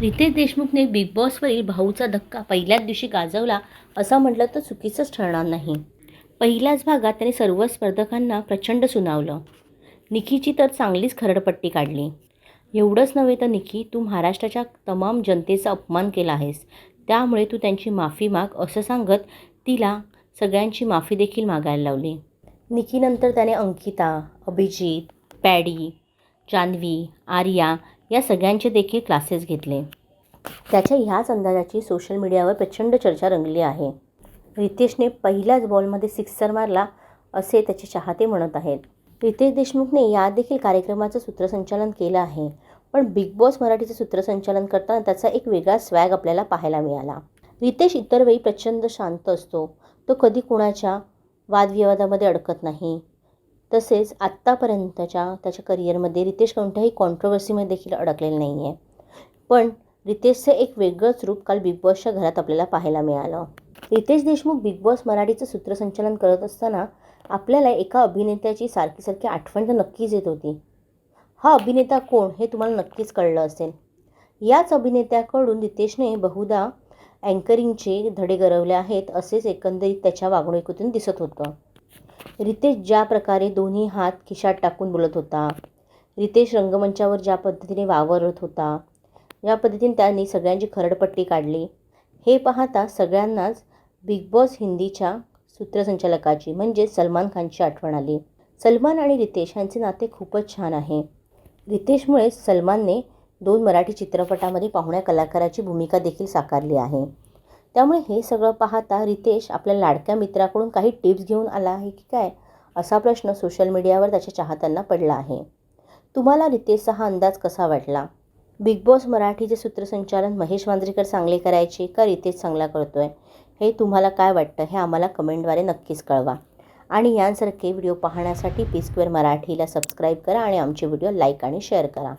Riteish देशमुखने big बॉसवरील भाऊचा धक्का पहिल्याच दिवशी गाजवला असं म्हटलं तर चुकीचंच ठरणार नाही. पहिल्याच भागात त्याने सर्व स्पर्धकांना प्रचंड सुनावलं. निखीची तर चांगलीच खरडपट्टी काढली. एवढंच नव्हे तर निखी तू महाराष्ट्राच्या तमाम जनतेचा अपमान केला आहेस. त्यामुळे तू त्यांची माफी माग असं सांगत तिला सगळ्यांची माफी देखील मागायला लावली. निकीनंतर त्याने अंकिता अभिजित पॅडी जान्हवी आर्या या सगळ्यांचे देखील क्लासेस घेतले. त्याच्या ह्याच अंदाजाची सोशल मीडियावर प्रचंड चर्चा रंगली आहे. रितेशने पहिल्याच बॉलमध्ये सिक्सर मारला असे त्याचे चाहते म्हणत आहेत. रितेश देशमुखने या देखील कार्यक्रमाचं सूत्रसंचालन केलं आहे. पण बिग बॉस मराठीचं सूत्रसंचालन करताना त्याचा एक वेगळा स्वॅग आपल्याला पाहायला मिळाला. रितेश इतर वेळी प्रचंड शांत असतो. तो कधी कुणाच्या वादविवादामध्ये अडकत नाही. तसेच आत्तापर्यंतच्या त्याच्या करिअरमध्ये रितेश कोणत्याही कॉन्ट्रोवर्सीमध्ये देखील अडकलेलं नाही आहे पण रितेशचं एक वेगळंच रूप काल बिग बॉसच्या घरात आपल्याला पाहायला मिळालं. रितेश देशमुख बिग बॉस मराठीचं सूत्रसंचालन करत असताना आपल्याला एका अभिनेत्याची सारखी सारखी आठवण तर नक्कीच येत होती. हा अभिनेता कोण हे तुम्हाला नक्कीच कळलं असेल. याच अभिनेत्याकडून रितेशने बहुधा अँकरिंगचे धडे गरवले आहेत असेच एकंदरीत त्याच्या वागणुकीतून दिसत होतं. रितेश ज्या प्रकारे दोन्ही हात खिशात टाकून बोलत होता रितेश रंगमंचावर ज्या पद्धतीने वावरत होता या पद्धतीने त्यांनी सगळ्यांची खरडपट्टी काढली. हे पाहता सगळ्यांनाच बिग बॉस हिंदीच्या सूत्रसंचालकाची म्हणजे सलमान खानची आठवण आली. सलमान आणि रितेश यांचे नाते खूपच छान आहे. रितेशमुळे सलमानने दोन मराठी चित्रपटामध्ये पाहुण्या कलाकाराची भूमिका देखील साकारली आहे. त्यामुळे हे सगळं पाहता रितेश आपल्या लाडक्या मित्राकडून काही टिप्स घेऊन आला आहे की काय? असा प्रश्न सोशल मीडियावर त्याच्या चाहत्यांना पडला आहे. तुम्हाला रितेशचा हा अंदाज कसा वाटला? बिग बॉस मराठीचे सूत्रसंचालन महेश मांजरेकर चांगले करायचे का रितेश चांगला करतोय? हे तुम्हाला काय वाटतं हे आम्हाला कमेंटद्वारे नक्कीच कळवा. आणि यांसारखे व्हिडिओ पाहण्यासाठी पी स्क्वेअर मराठीला सबस्क्राईब करा आणि आमचे व्हिडिओ लाईक आणि शेअर करा.